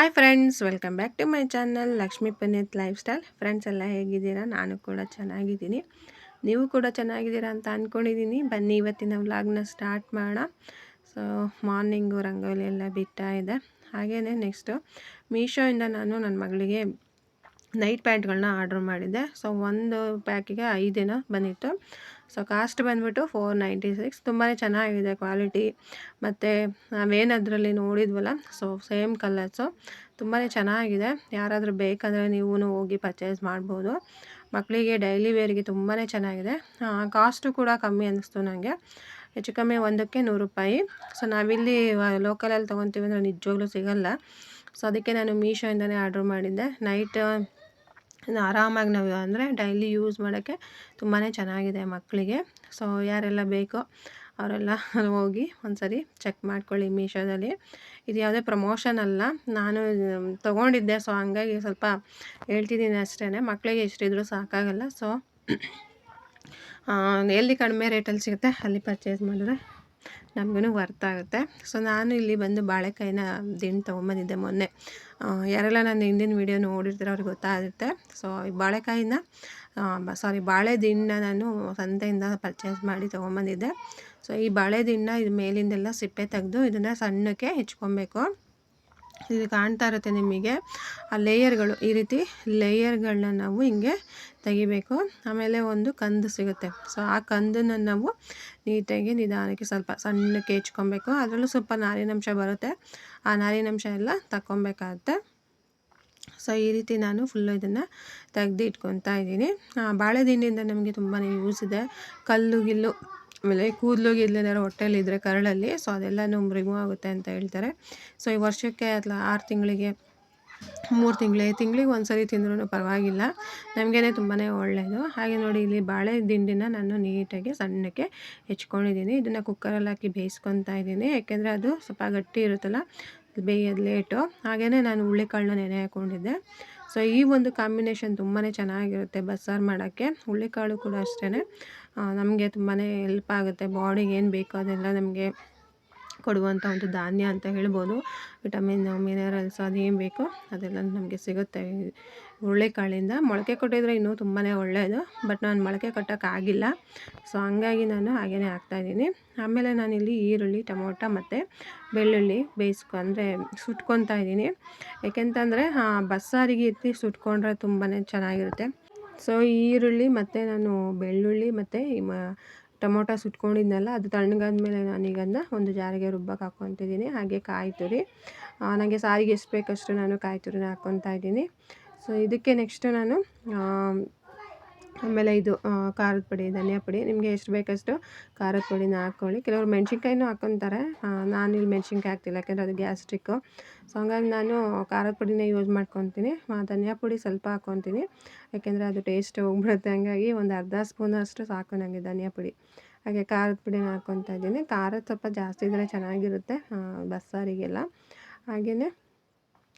Hi friends welcome back to my channel Lakshmi Puneeth lifestyle friends ಎಲ್ಲ ಹೇಗಿದ್ದೀರಾ? ನಾನು ಕೂಡ ಚೆನ್ನಾಗಿದ್ದೀನಿ. ನೀವು ಕೂಡ ಚೆನ್ನಾಗಿದ್ದೀರಾ ಅಂತ ಅಂದ್ಕೊಂಡಿದ್ದೀನಿ ಬನ್ನಿ, ಇವತ್ತಿನ ವ್ಲಾಗ್ನ ಸ್ಟಾರ್ಟ್ ಮಾಡೋಣ. ಸೊ ಮಾರ್ನಿಂಗು ರಂಗೋಲಿ ಎಲ್ಲ ಬಿಟ್ಟ ಇದೆ. ಹಾಗೆಯೇ ನೆಕ್ಸ್ಟು ಮೀಶೋಯಿಂದ ನಾನು ನನ್ನ ಮಗಳಿಗೆ ನೈಟ್ ಪ್ಯಾಂಟ್ಗಳನ್ನ ಆರ್ಡ್ರ್ ಮಾಡಿದ್ದೆ. ಸೊ ಒಂದು ಪ್ಯಾಕಿಗೆ ಐದಿನ ಬಂದಿತ್ತು. ಸೊ ಕಾಸ್ಟ್ ಬಂದುಬಿಟ್ಟು ಫೋರ್ ನೈಂಟಿ ಸಿಕ್ಸ್ ತುಂಬಾ ಚೆನ್ನಾಗಿದೆ ಕ್ವಾಲಿಟಿ ಮತ್ತು ನಾವೇನದರಲ್ಲಿ ನೋಡಿದ್ವಲ್ಲ ಸೊ ಸೇಮ್ ಕಲರ್ಸು ತುಂಬಾ ಚೆನ್ನಾಗಿದೆ. ಯಾರಾದರೂ ಬೇಕಂದರೆ ನೀವು ಹೋಗಿ ಪರ್ಚೇಸ್ ಮಾಡ್ಬೋದು. ಮಕ್ಕಳಿಗೆ ಡೈಲಿ ವೇರಿಗೆ ತುಂಬಾ ಚೆನ್ನಾಗಿದೆ. ಕಾಸ್ಟು ಕೂಡ ಕಮ್ಮಿ ಅನ್ನಿಸ್ತು ನನಗೆ ಹೆಚ್ಚು ಕಮ್ಮಿ ಒಂದಕ್ಕೆ ನೂರು ರೂಪಾಯಿ. ಸೊ ನಾವಿಲ್ಲಿ ಲೋಕಲಲ್ಲಿ ತೊಗೊತೀವಿ ಅಂದರೆ ನಿಜವಾಗ್ಲೂ ಸಿಗಲ್ಲ. ಸೊ ಅದಕ್ಕೆ ನಾನು ಮೀಶೋಯಿಂದನೇ ಆರ್ಡ್ರ್ ಮಾಡಿದ್ದೆ. ನೈಟ್ ಆರಾಮಾಗಿ ನಾವು ಅಂದರೆ ಡೈಲಿ ಯೂಸ್ ಮಾಡೋಕ್ಕೆ ತುಂಬಾ ಚೆನ್ನಾಗಿದೆ ಮಕ್ಕಳಿಗೆ. ಸೊ, ಯಾರೆಲ್ಲ ಬೇಕೋ ಅವರೆಲ್ಲ ಹೋಗಿ ಒಂದ್ಸರಿ ಚೆಕ್ ಮಾಡ್ಕೊಳ್ಳಿ ಮೀಶೋದಲ್ಲಿ. ಇದು ಯಾವುದೇ ಪ್ರಮೋಷನ್ ಅಲ್ಲ. ನಾನು ತೊಗೊಂಡಿದ್ದೆ, ಸೊ ಹಂಗಾಗಿ ಸ್ವಲ್ಪ ಹೇಳ್ತಿದ್ದೀನಿ ಅಷ್ಟೇ ಮಕ್ಕಳಿಗೆ ಎಷ್ಟಿದ್ರೂ ಸಾಕಾಗಲ್ಲ. ಸೊ ಎಲ್ಲಿ ಕಡಿಮೆ ರೇಟಲ್ಲಿ ಸಿಗುತ್ತೆ ಅಲ್ಲಿ ಪರ್ಚೇಸ್ ಮಾಡಿದ್ರೆ ನಮಗೂ ವರ್ತ್ ಆಗುತ್ತೆ ಸೊ ನಾನು ಇಲ್ಲಿ ಬಂದು ಬಾಳೆಕಾಯಿನ ದಿಂಡು ತೊಗೊಂಬಂದಿದ್ದೆ ಮೊನ್ನೆ. ಯಾರೆಲ್ಲ ನನ್ನ ಹಿಂದಿನ ವೀಡಿಯೋ ನೋಡಿರ್ತೀರೋ ಅವ್ರಿಗೆ ಗೊತ್ತಾಗುತ್ತೆ. ಸೊ ಈ ಬಾಳೆಕಾಯಿನ ಸಾರಿ ಬಾಳೆ ದಿಂಡನ್ನ ನಾನು ಸಂತೆಯಿಂದ ಪರ್ಚೇಸ್ ಮಾಡಿ ತೊಗೊಂಬಂದಿದ್ದೆ. ಸೊ ಈ ಬಾಳೆ ದಿಂಡನ್ನ ಇದು ಮೇಲಿಂದೆಲ್ಲ ಸಿಪ್ಪೆ ತೆಗೆದು ಇದನ್ನು ಸಣ್ಣಕ್ಕೆ ಹೆಚ್ಕೊಬೇಕು. ಇದು ಕಾಣ್ತಾ ಇರುತ್ತೆ ನಿಮಗೆ. ಆ ಲೇಯರ್ಗಳು ಈ ರೀತಿ ಲೇಯರ್ಗಳನ್ನ ನಾವು ಹಿಂಗೆ ತೆಗಿಬೇಕು. ಆಮೇಲೆ ಒಂದು ಕಂದು ಸಿಗುತ್ತೆ. ಸೊ ಆ ಕಂದನ್ನು ನಾವು ನೀಟಾಗಿ ನಿಧಾನಕ್ಕೆ ಸ್ವಲ್ಪ ಸಣ್ಣಕ್ಕೆ ಹೆಚ್ಕೊಬೇಕು. ಅದರಲ್ಲೂ ಸ್ವಲ್ಪ ನಾರಿನಂಶ ಬರುತ್ತೆ. ಆ ನಾರಿನಂಶ ಎಲ್ಲ ತಗೊಬೇಕಾಗತ್ತೆ ಸೊ ಈ ರೀತಿ ನಾನು ಫುಲ್ಲು ಇದನ್ನು ತೆಗ್ದು ಇಟ್ಕೊತಾ ಇದ್ದೀನಿ. ಬಾಳೆ ದಿಂಡಿಂದ ನಮಗೆ ತುಂಬಾ ಯೂಸ್ ಇದೆ. ಕಲ್ಲು ಗಿಲ್ಲು ಆಮೇಲೆ ಕೂದಲು ಗಿದ್ಲೇನಾದ್ರು ಹೊಟ್ಟೆಲಿದ್ರೆ ಕರಳಲ್ಲಿ ಸೊ ಅದೆಲ್ಲನೂ ರಿಮೂವ್ ಆಗುತ್ತೆ ಅಂತ ಹೇಳ್ತಾರೆ. ಸೊ ಈ ವರ್ಷಕ್ಕೆ ಅಥವಾ ಆರು ತಿಂಗಳಿಗೆ, ಮೂರು ತಿಂಗಳಿಗೆ ತಿಂಗಳಿಗೆ ಒಂದು ಸರಿ ತಿಂದ್ರೂ ಪರವಾಗಿಲ್ಲ. ನಮಗೇನೆ ತುಂಬಾ ಒಳ್ಳೆಯದು ಹಾಗೆ ನೋಡಿ ಇಲ್ಲಿ ಬಾಳೆ ದಿಂಡಿನ ನಾನು ನೀಟಾಗಿ ಸಣ್ಣಕ್ಕೆ ಹೆಚ್ಕೊಂಡಿದ್ದೀನಿ. ಇದನ್ನು ಕುಕ್ಕರಲ್ಲಿ ಹಾಕಿ ಬೇಯಿಸ್ಕೊತಾ ಇದ್ದೀನಿ. ಯಾಕೆಂದರೆ ಅದು ಸ್ವಲ್ಪ ಗಟ್ಟಿ ಇರುತ್ತಲ್ಲ ಬೇಯೋದು ಲೇಟು ಹಾಗೆಯೇ ನಾನು ಹುಳ್ಳಿಕಾಳನ್ನ ನೆನೆ ಹಾಕ್ಕೊಂಡಿದ್ದೆ ಸೊ ಈ ಒಂದು ಕಾಂಬಿನೇಷನ್ ತುಂಬಾ ಚೆನ್ನಾಗಿರುತ್ತೆ ಬಸ್ಸಾರು ಮಾಡೋಕ್ಕೆ. ಹುಳ್ಳಿಕಾಳು ಕೂಡ ಅಷ್ಟೇ ನಮಗೆ ತುಂಬಾ ಹೆಲ್ಪ್ ಆಗುತ್ತೆ. ಬಾಡಿಗೆ ಏನು ಬೇಕೋ ಅದೆಲ್ಲ ನಮಗೆ ಕೊಡುವಂಥ ಒಂದು ಧಾನ್ಯ ಅಂತ ಹೇಳ್ಬೋದು. ವಿಟಮಿನ್, ಮಿನರಲ್ಸ್ ಅದೇನು ಬೇಕೋ ಅದೆಲ್ಲ ನಮಗೆ ಸಿಗುತ್ತೆ. ಹುರುಳಿಕಾಳಿಂದ ಮೊಳಕೆ ಕೊಟ್ಟಿದ್ರೆ ಇನ್ನೂ ತುಂಬಾ ಒಳ್ಳೆಯದು ಬಟ್ ನಾನು ಮೊಳಕೆ ಕಟ್ಟೋಕ್ಕಾಗಿಲ್ಲ ಸೊ ಹಂಗಾಗಿ ನಾನು ಹಾಗೇ ಹಾಕ್ತಾಯಿದ್ದೀನಿ ಆಮೇಲೆ ನಾನಿಲ್ಲಿ ಈರುಳ್ಳಿ, ಟೊಮೊಟೊ ಮತ್ತು ಬೆಳ್ಳುಳ್ಳಿ ಬೇಯಿಸ್ಕೊ, ಅಂದರೆ ಸುಟ್ಕೊತಾ ಇದ್ದೀನಿ. ಯಾಕೆಂತಂದರೆ ಬಸ್ಸಾರಿಗೆ ಎತ್ತಿ ಸುಟ್ಕೊಂಡ್ರೆ ತುಂಬಾ ಚೆನ್ನಾಗಿರುತ್ತೆ. ಸೊ ಈರುಳ್ಳಿ ಮತ್ತು ನಾನು ಬೆಳ್ಳುಳ್ಳಿ ಮತ್ತು ಟೊಮೊಟೊ ಸುಟ್ಕೊಂಡಿದ್ನಲ್ಲ, ಅದು ತಣ್ಣಗಾದ್ಮೇಲೆ ನಾನೀಗ ಅದನ್ನ ಒಂದು ಜಾರಿಗೆ ರುಬ್ಬಕ್ಕೆ ಹಾಕ್ಕೊತಿದ್ದೀನಿ. ಹಾಗೆ ಕಾಯಿ ತುರಿ ನನಗೆ ಸಾರಿಗೆ ಎಷ್ಟು ಬೇಕಷ್ಟು ನಾನು ಕಾಯಿ ತುರಿನ ಹಾಕ್ಕೊತಾ ಇದ್ದೀನಿ. ಸೊ ಇದಕ್ಕೆ ನೆಕ್ಸ್ಟ್ ನಾನು ಆಮೇಲೆ ಇದು ಖಾರದ ಪುಡಿ, ಧನಿಯಾ ಪುಡಿ. ನಿಮಗೆ ಎಷ್ಟು ಬೇಕಷ್ಟು ಖಾರದ ಪುಡಿನ ಹಾಕ್ಕೊಳ್ಳಿ. ಕೆಲವರು ಮೆಣ್ಸಿನ್ಕಾಯಿನೂ ಹಾಕ್ಕೊತಾರೆ ನಾನು ಇಲ್ಲಿ ಮೆಣ್ಸಿನ್ಕಾಯಿ ಹಾಕ್ತಿಲ್ಲ, ಯಾಕೆಂದರೆ ಅದು ಗ್ಯಾಸ್ಟ್ರಿಕ್ಕು ಸೊ, ಹಂಗಾಗಿ ನಾನು ಖಾರದ ಪುಡಿನೇ ಯೂಸ್ ಮಾಡ್ಕೊತೀನಿ. ಧನಿಯಾ ಪುಡಿ ಸ್ವಲ್ಪ ಹಾಕ್ಕೊತೀನಿ ಯಾಕೆಂದರೆ ಅದು ಟೇಸ್ಟ್ ಹೋಗ್ಬಿಡುತ್ತೆ. ಹಂಗಾಗಿ ಒಂದು ಅರ್ಧ ಸ್ಪೂನ್ ಅಷ್ಟು ಸಾಕು ನನಗೆ ಧನಿಯಾ ಪುಡಿ. ಹಾಗೆ ಖಾರದ ಪುಡಿನ ಹಾಕ್ಕೊತಾ ಇದ್ದೀನಿ. ಖಾರದ ಸ್ವಲ್ಪ ಜಾಸ್ತಿ ಇದ್ದರೆ ಚೆನ್ನಾಗಿರುತ್ತೆ ಬಸ್ಸಾರಿಗೆಲ್ಲ. ಹಾಗೆಯೇ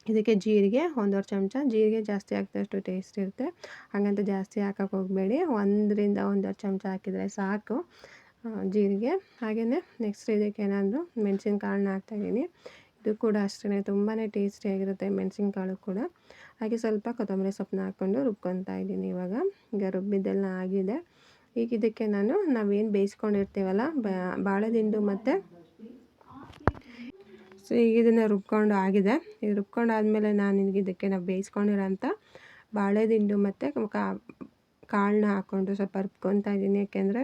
ಇದಕ್ಕೆ ಜೀರಿಗೆ ಒಂದೂವರೆ ಚಮಚ, ಜೀರಿಗೆ ಜಾಸ್ತಿ ಹಾಕಿದಷ್ಟು ಟೇಸ್ಟ್ ಇರುತ್ತೆ. ಹಾಗಂತ ಜಾಸ್ತಿ ಹಾಕೋಕೆ ಹೋಗಬೇಡಿ. ಒಂದರಿಂದ ಒಂದೂವರೆ ಚಮಚ ಹಾಕಿದರೆ ಸಾಕು ಜೀರಿಗೆ. ಹಾಗೆಯೇ ನೆಕ್ಸ್ಟ್ ಇದಕ್ಕೆ ಏನಾದರೂ ಮೆಣಸಿನ್ಕಾಳನ್ನ ಹಾಕ್ತಾಯಿದ್ದೀನಿ ಇದು ಕೂಡ ಅಷ್ಟೇ ತುಂಬಾ ಟೇಸ್ಟಿಯಾಗಿರುತ್ತೆ ಮೆಣಸಿನ್ಕಾಳು ಕೂಡ. ಹಾಗೆ ಸ್ವಲ್ಪ ಕೊತ್ತಂಬರಿ ಸೊಪ್ಪನ್ನ ಹಾಕ್ಕೊಂಡು ರುಬ್ಕೊತಾ ಇದ್ದೀನಿ ಇವಾಗ. ಈಗ ರುಬ್ಬಿದ್ದೆಲ್ಲ ಆಗಿದೆ. ಈಗ ಇದಕ್ಕೆ ನಾನು ನಾವೇನು ಬೇಯಿಸ್ಕೊಂಡಿರ್ತೀವಲ್ಲ ಬಾಳೆದಿಂಡು ಮತ್ತು ಸೊ, ಈಗ ಇದನ್ನು ರುಬ್ಕೊಂಡು ಆಗಿದೆ. ಇದು ರುಬ್ಕೊಂಡು ಆದಮೇಲೆ ನಾನು ಇದಕ್ಕೆ ನಾವು ಬೇಯಿಸ್ಕೊಂಡಿರೋಂಥ ಬಾಳೆದಿಂಡು ಮತ್ತು ಕಾಳನ್ನ ಹಾಕ್ಕೊಂಡು ಸ್ವಲ್ಪ ರುಬ್ಕೊತಾ ಇದ್ದೀನಿ ಯಾಕೆಂದರೆ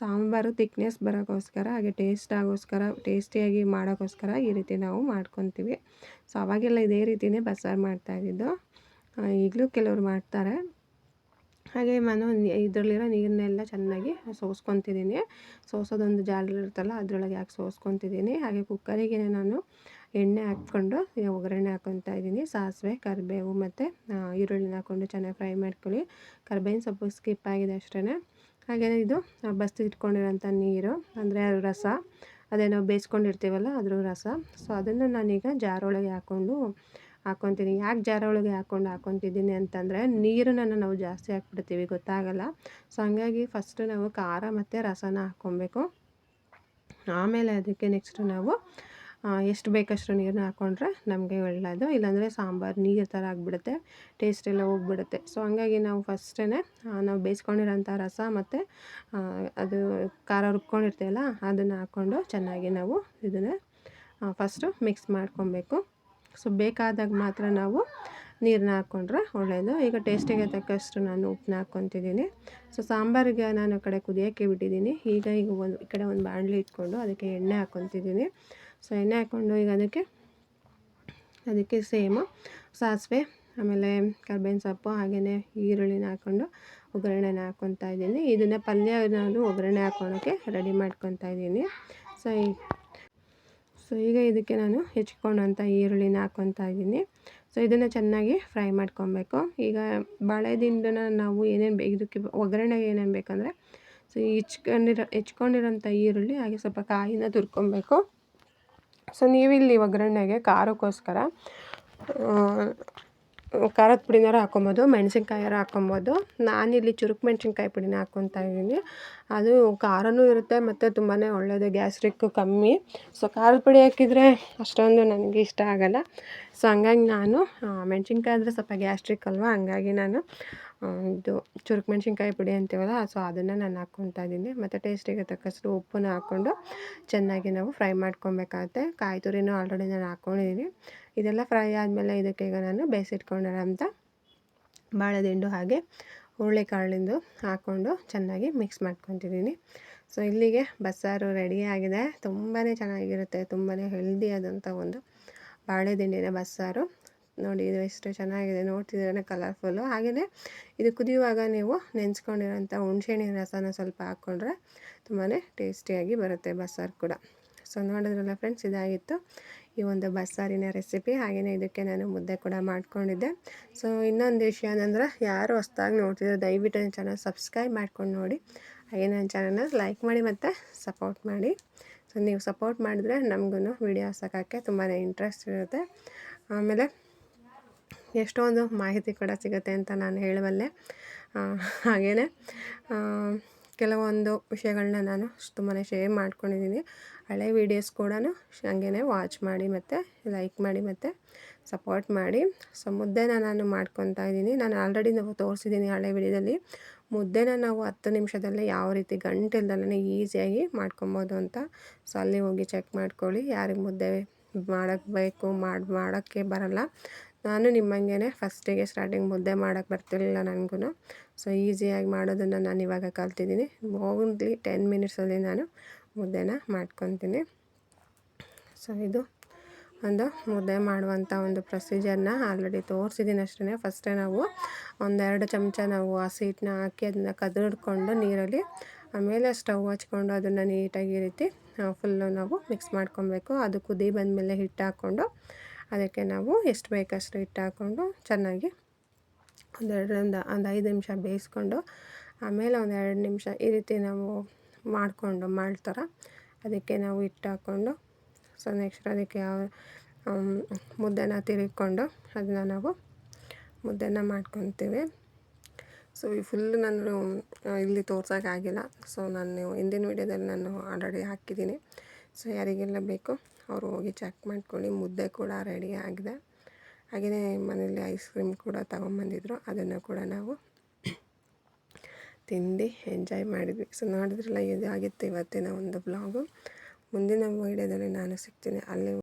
ಸಾಂಬಾರು ತಿಕ್ನೆಸ್ ಬರೋಕ್ಕೋಸ್ಕರ ಹಾಗೆ ಟೇಸ್ಟ್ ಆಗೋಸ್ಕರ ಟೇಸ್ಟಿಯಾಗಿ ಮಾಡೋಕ್ಕೋಸ್ಕರ ಈ ರೀತಿ ನಾವು ಮಾಡ್ಕೊತೀವಿ. ಸೊ, ಅವಾಗೆಲ್ಲ ಇದೇ ರೀತಿಯೇ ಬಸ್ಸಾರು ಮಾಡ್ತಾಯಿದ್ದು ಈಗಲೂ ಕೆಲವರು ಮಾಡ್ತಾರೆ. ಹಾಗೆ ನಾನು ಇದರಲ್ಲಿರೋ ನೀರನ್ನೆಲ್ಲ ಚೆನ್ನಾಗಿ ಸೋಸ್ಕೊತಿದ್ದೀನಿ. ಸೋಸೋದೊಂದು ಜಾಲರಿ ಇರುತ್ತಲ್ಲ ಅದರೊಳಗೆ ಹಾಕಿ ಸೋಸ್ಕೊತಿದ್ದೀನಿ. ಹಾಗೆ ಕುಕ್ಕರಿಗೆ ನಾನು ಎಣ್ಣೆ ಹಾಕ್ಕೊಂಡು ಒಗ್ಗರಣೆ ಹಾಕ್ಕೊತಾ ಇದ್ದೀನಿ. ಸಾಸಿವೆ, ಕರಿಬೇವು ಮತ್ತು ಈರುಳ್ಳಿನ ಹಾಕ್ಕೊಂಡು ಚೆನ್ನಾಗಿ ಫ್ರೈ ಮಾಡ್ಕೊಳ್ಳಿ. ಕರಿಬೇವಿನ ಸೊಪ್ಪು ಸ್ಕಿಪ್ ಆಗಿದೆ ಅಷ್ಟೇ ಹಾಗೆಯೇ ಇದು ಇಟ್ಕೊಂಡಿರೋಂಥ ನೀರು, ಅಂದರೆ ರಸ, ಅದೇ ನಾವು ಬೇಯಿಸ್ಕೊಂಡಿರ್ತೀವಲ್ಲ ಅದ್ರ ರಸ. ಸೊ ಅದನ್ನು ನಾನೀಗ ಜಾರೊಳಗೆ ಹಾಕ್ಕೊಂಡು ಹಾಕ್ಕೊತೀನಿ ಯಾಕೆ ಜಾರ ಒಳಗೆ ಹಾಕ್ಕೊಂಡು ಹಾಕ್ಕೊತಿದ್ದೀನಿ ಅಂತಂದರೆ ನೀರನ್ನು ನಾವು ಜಾಸ್ತಿ ಹಾಕ್ಬಿಡ್ತೀವಿ, ಗೊತ್ತಾಗಲ್ಲ. ಸೊ ಹಂಗಾಗಿ ಫಸ್ಟು ನಾವು ಖಾರ ಮತ್ತು ರಸನ ಹಾಕ್ಕೊಬೇಕು. ಆಮೇಲೆ ಅದಕ್ಕೆ ನೆಕ್ಸ್ಟು ನಾವು ಎಷ್ಟು ಬೇಕಷ್ಟು ನೀರನ್ನ ಹಾಕ್ಕೊಂಡ್ರೆ ನಮಗೆ ಒಳ್ಳೆಯದು ಇಲ್ಲಾಂದರೆ ಸಾಂಬಾರು, ನೀರು ಥರ ಆಗಿಬಿಡುತ್ತೆ. ಟೇಸ್ಟ್ ಎಲ್ಲ ಹೋಗ್ಬಿಡುತ್ತೆ. ಸೊ ಹಂಗಾಗಿ ನಾವು ಫಸ್ಟೇ ನಾವು ಬೇಯಿಸ್ಕೊಂಡಿರೋಂಥ ರಸ ಮತ್ತು ಅದು ಖಾರ ರುಬ್ಕೊಂಡಿರ್ತೀವಲ್ಲ, ಅದನ್ನು ಹಾಕ್ಕೊಂಡು ಚೆನ್ನಾಗಿ ನಾವು ಇದನ್ನು ಫಸ್ಟು ಮಿಕ್ಸ್ ಮಾಡ್ಕೊಬೇಕು. ಸೊ ಬೇಕಾದಾಗ ಮಾತ್ರ ನಾವು ನೀರನ್ನ ಹಾಕ್ಕೊಂಡ್ರೆ ಒಳ್ಳೆಯದು ಈಗ ಟೇಸ್ಟಿಗೆ ತಕ್ಕಷ್ಟು ನಾನು ಉಪ್ಪನ್ನ ಹಾಕ್ಕೊತಿದ್ದೀನಿ. ಸೊ ಸಾಂಬಾರಿಗೆ ನಾನು ಆ ಕಡೆ ಕುದಿಯೋಕ್ಕೆ ಬಿಟ್ಟಿದ್ದೀನಿ. ಈಗ ಈಗ ಒಂದು ಈ ಕಡೆ ಒಂದು ಬಾಣಲಿ ಇಟ್ಕೊಂಡು ಅದಕ್ಕೆ ಎಣ್ಣೆ ಹಾಕ್ಕೊತಿದ್ದೀನಿ ಸೊ ಎಣ್ಣೆ ಹಾಕ್ಕೊಂಡು ಈಗ ಅದಕ್ಕೆ ಅದಕ್ಕೆ ಸೇಮು ಸಾಸಿವೆ, ಆಮೇಲೆ ಕರ್ಬೇವಿನ ಸೊಪ್ಪು, ಹಾಗೆಯೇ ಈರುಳ್ಳಿನ ಹಾಕ್ಕೊಂಡು ಒಗ್ಗರಣೆನ ಹಾಕ್ಕೊತಾ ಇದ್ದೀನಿ. ಇದನ್ನು ಪಲ್ಯ ನಾನು ಒಗ್ಗರಣೆ ಹಾಕ್ಕೊಳೋಕ್ಕೆ ರೆಡಿ ಮಾಡ್ಕೊತಾ ಇದ್ದೀನಿ. ಸೊ ಈ ಸೊ, ಈಗ ಇದಕ್ಕೆ ನಾನು ಹೆಚ್ಕೊಂಡಂಥ ಈರುಳ್ಳಿನ ಹಾಕ್ಕೊತಾ ಇದ್ದೀನಿ. ಸೊ, ಇದನ್ನು ಚೆನ್ನಾಗಿ ಫ್ರೈ ಮಾಡ್ಕೊಬೇಕು. ಈಗ ಬಾಳೆದಿಂಡನ ನಾವು ಏನೇನು ಬೇ, ಇದಕ್ಕೆ ಒಗ್ಗರಣೆಗೆ ಏನೇನು ಬೇಕಂದರೆ, ಸೊ ಹೆಚ್ಕೊಂಡಿರೋ, ಹೆಚ್ಕೊಂಡಿರೋಂಥ ಈರುಳ್ಳಿ ಹಾಗೆ ಸ್ವಲ್ಪ ಕಾಯಿನ ತುರ್ಕೊಬೇಕು. ಸೊ, ನೀವಿಲ್ಲಿ ಒಗ್ಗರಣೆಗೆ ಖಾರಕ್ಕೋಸ್ಕರ ಖಾರದ ಪುಡಿನಾರು ಹಾಕೊಬೋದು ಮೆಣಸಿನ್ಕಾಯಾರು ಹಾಕೊಬೋದು. ನಾನಿಲ್ಲಿ ಚುರುಕು ಮೆಣಸಿನ್ಕಾಯಿ ಪುಡಿನ ಹಾಕ್ಕೊತಾ ಇದ್ದೀನಿ. ಅದು ಖಾರನೂ ಇರುತ್ತೆ ಮತ್ತು ತುಂಬಾ ಒಳ್ಳೆಯದು ಗ್ಯಾಸ್ಟ್ರಿಕ್ಕು ಕಮ್ಮಿ. ಸೊ ಖಾರದ ಪುಡಿ ಹಾಕಿದರೆ ಅಷ್ಟೊಂದು ನನಗೆ ಇಷ್ಟ ಆಗೋಲ್ಲ. ಸೊ ಹಂಗಾಗಿ ನಾನು ಮೆಣಸಿನ್ಕಾಯಿ ಅಂದರೆ ಸ್ವಲ್ಪ ಗ್ಯಾಸ್ಟ್ರಿಕ್ ಅಲ್ವಾ? ಹಂಗಾಗಿ ನಾನು ಇದು ಚುರುಕು ಮೆಣಸಿನ್ಕಾಯಿ ಪುಡಿ ಅಂತೀವಲ್ಲ, ಸೊ ಅದನ್ನು ನಾನು ಹಾಕ್ಕೊತಾ ಇದ್ದೀನಿ. ಮತ್ತು ಟೇಸ್ಟಿಗೆ ತಕ್ಕಷ್ಟು ಉಪ್ಪನ್ನು ಹಾಕ್ಕೊಂಡು ಚೆನ್ನಾಗಿ ನಾವು ಫ್ರೈ ಮಾಡ್ಕೊಬೇಕಾಗುತ್ತೆ. ಕಾಯಿ ತುರಿನೂ ಆಲ್ರೆಡಿ ನಾನು ಹಾಕ್ಕೊಂಡಿದ್ದೀನಿ. ಇದೆಲ್ಲ ಫ್ರೈ ಆದಮೇಲೆ ಇದಕ್ಕೆ ಈಗ ನಾನು ಬೇಯಿಸಿಟ್ಕೊಂಡಿರೋಂಥ ಬಾಳೆದಿಂಡು ಹಾಗೆ ಹುರುಳಿಕಾಳಿಂದು ಹಾಕ್ಕೊಂಡು ಚೆನ್ನಾಗಿ ಮಿಕ್ಸ್ ಮಾಡ್ಕೊತಿದ್ದೀನಿ. ಸೊ ಇಲ್ಲಿಗೆ ಬಸ್ಸಾರು ರೆಡಿ ಆಗಿದೆ. ತುಂಬಾ ಚೆನ್ನಾಗಿರುತ್ತೆ. ತುಂಬಾ ಹೆಲ್ದಿಯಾದಂಥ ಒಂದು ಬಾಳೆದಿಂಡಿನ ಬಸ್ಸಾರು. ನೋಡಿ ಇದು ಎಷ್ಟು ಚೆನ್ನಾಗಿದೆ ನೋಡ್ತಿದ್ರೆ ಕಲರ್ಫುಲ್ಲು ಹಾಗೆಯೇ ಇದು ಕುದಿಯುವಾಗ ನೀವು ನೆನೆಸ್ಕೊಂಡಿರೋಂಥ ಹುಣಸೆಹಣ್ಣಿನ ರಸನ ಸ್ವಲ್ಪ ಹಾಕ್ಕೊಂಡ್ರೆ ತುಂಬಾ ಟೇಸ್ಟಿಯಾಗಿ ಬರುತ್ತೆ ಬಸ್ಸಾರು ಕೂಡ. ಸೊ ನೋಡಿದ್ರಲ್ಲ ಫ್ರೆಂಡ್ಸ್ ಇದಾಗಿತ್ತು ಈ ಒಂದು ಬಸ್ಸಾರಿನ ರೆಸಿಪಿ ಹಾಗೆಯೇ ಇದಕ್ಕೆ ನಾನು ಮುದ್ದೆ ಕೂಡ ಮಾಡ್ಕೊಂಡಿದ್ದೆ. ಸೊ ಇನ್ನೊಂದು ವಿಷಯ ಏನಂದ್ರೆ, ಯಾರು ಹೊಸ್ದಾಗಿ ನೋಡ್ತಿದ್ರೆ ದಯವಿಟ್ಟು ನನ್ನ ಚಾನಲ್ ಸಬ್ಸ್ಕ್ರೈಬ್ ಮಾಡ್ಕೊಂಡು ನೋಡಿ. ಹಾಗೆ ನನ್ನ ಚಾನಲ್ನ ಲೈಕ್ ಮಾಡಿ ಮತ್ತು ಸಪೋರ್ಟ್ ಮಾಡಿ. ಸೊ ನೀವು ಸಪೋರ್ಟ್ ಮಾಡಿದ್ರೆ ನಮಗೂ ವಿಡಿಯೋ ಸಾಕೋಕ್ಕೆ ತುಂಬಾ ಇಂಟ್ರೆಸ್ಟ್ ಇರುತ್ತೆ. ಆಮೇಲೆ ಎಷ್ಟೊಂದು ಮಾಹಿತಿ ಕೂಡ ಸಿಗುತ್ತೆ ಅಂತ ನಾನು ಹೇಳಬಲ್ಲೆ ಹಾಗೆಯೇ ಕೆಲವೊಂದು ವಿಷಯಗಳನ್ನ ನಾನು ತುಂಬಾ ಶೇರ್ ಮಾಡ್ಕೊಂಡಿದ್ದೀನಿ. ಹಳೆ ವೀಡಿಯೋಸ್ ಕೂಡ ಹಂಗೆ ವಾಚ್ ಮಾಡಿ ಮತ್ತು ಲೈಕ್ ಮಾಡಿ ಮತ್ತು ಸಪೋರ್ಟ್ ಮಾಡಿ. ಸೊ ಮುದ್ದೆನ ನಾನು ಮಾಡ್ಕೊತಾ ಇದ್ದೀನಿ. ನಾನು ಆಲ್ರೆಡಿ ನಾವು ತೋರಿಸಿದ್ದೀನಿ ಹಳೆ ವೀಡಿಯೋದಲ್ಲಿ ಮುದ್ದೆನ ನಾವು ಹತ್ತು ನಿಮಿಷದಲ್ಲೇ ಯಾವ ರೀತಿ ಗಂಟೆಲ್ದಲ್ಲೇ ಈಸಿಯಾಗಿ ಮಾಡ್ಕೊಬೋದು ಅಂತ. ಸೊ ಅಲ್ಲಿ ಹೋಗಿ ಚೆಕ್ ಮಾಡ್ಕೊಳ್ಳಿ. ಯಾರಿಗೆ ಮುದ್ದೆ ಮಾಡೋಕ್ಕೆ ಬೇಕು, ಮಾಡಿ, ಮಾಡೋಕ್ಕೆ ಬರಲ್ಲ. ನಾನು ನಿಮ್ಮಂಗೆ ಫಸ್ಟಿಗೆ ಸ್ಟಾರ್ಟಿಂಗ್ ಮುದ್ದೆ ಮಾಡೋಕ್ಕೆ ಬರ್ತಿರಲಿಲ್ಲ ನನಗೂ ಸೊ ಈಸಿಯಾಗಿ ಮಾಡೋದನ್ನು ನಾನು ಇವಾಗ ಕಲ್ತಿದ್ದೀನಿ. ಓನ್ಲಿ ಟೆನ್ ಮಿನಿಟ್ಸಲ್ಲಿ ನಾನು ಮುದ್ದೆನ ಮಾಡ್ಕೊತೀನಿ. ಸೊ ಇದು ಒಂದು ಮುದ್ದೆ ಮಾಡುವಂಥ ಒಂದು ಪ್ರೊಸೀಜರ್ನ ಆಲ್ರೆಡಿ ತೋರಿಸಿದ್ದೀನಿ ಅಷ್ಟೇ ಫಸ್ಟೇ ನಾವು ಒಂದೆರಡು ಚಮಚ ನಾವು ಹಸಿ ಹಿಟ್ಟನ್ನ ಹಾಕಿ ಅದನ್ನು ಕದಡ್ಕೊಂಡು ನೀರಲ್ಲಿ ಆಮೇಲೆ ಸ್ಟವ್ ಹಚ್ಕೊಂಡು ಅದನ್ನು ನೀಟಾಗಿ ರೀತಿ ಫುಲ್ಲು ನಾವು ಮಿಕ್ಸ್ ಮಾಡ್ಕೊಬೇಕು. ಅದು ಕುದಿ ಬಂದಮೇಲೆ ಹಿಟ್ಟು ಹಾಕ್ಕೊಂಡು ಅದಕ್ಕೆ ನಾವು ಎಷ್ಟು ಬೇಕಷ್ಟು ಹಿಟ್ಟು ಹಾಕ್ಕೊಂಡು ಚೆನ್ನಾಗಿ ಒಂದೆರಡರಿಂದ ಒಂದು ಐದು ನಿಮಿಷ ಬೇಯಿಸ್ಕೊಂಡು ಆಮೇಲೆ ಒಂದು ಎರಡು ನಿಮಿಷ ಈ ರೀತಿ ನಾವು ಮಾಡಿಕೊಂಡು ಮಾಡ್ತಾರ. ಅದಕ್ಕೆ ನಾವು ಹಿಟ್ಟು ಹಾಕ್ಕೊಂಡು ಸೊ ನೆಕ್ಸ್ಟ್ ಅದಕ್ಕೆ ಯಾವ ಮುದ್ದೆನ ತಿರುಗಿಕೊಂಡು ಅದನ್ನ ನಾವು ಮುದ್ದೆನ ಮಾಡ್ಕೊತೀವಿ. ಸೊ ಈ ಫುಲ್ ನಾನು ಇಲ್ಲಿ ತೋರ್ಸೋಕ್ಕಾಗಿಲ್ಲ ಸೊ ನಾನು ಹಿಂದಿನ ವೀಡಿಯೋದಲ್ಲಿ ನಾನು ಆಲ್ರೆಡಿ ಹಾಕಿದ್ದೀನಿ. ಸೊ ಯಾರಿಗೆಲ್ಲ ಬೇಕೋ ಅವರು ಹೋಗಿ ಚೆಕ್ ಮಾಡ್ಕೊಳ್ಳಿ ಮುದ್ದೆ ಕೂಡ ರೆಡಿ ಆಗಿದೆ. ಹಾಗೆಯೇ ಮನೇಲಿ ಐಸ್ ಕ್ರೀಮ್ ಕೂಡ ತಗೊಂಬಂದಿದ್ರು. ಅದನ್ನು ಕೂಡ ನಾವು ತಿಂದು ಎಂಜಾಯ್ ಮಾಡಿದ್ವಿ. ಸೊ ನೋಡಿದ್ರಲ್ಲ, ಇದಾಗಿತ್ತು ಇವತ್ತಿನ ಒಂದು ಬ್ಲಾಗು ಮುಂದಿನ ವೀಡಿಯೋದಲ್ಲಿ ನಾನು ಸಿಗ್ತೀನಿ. ಅಲ್ಲಿ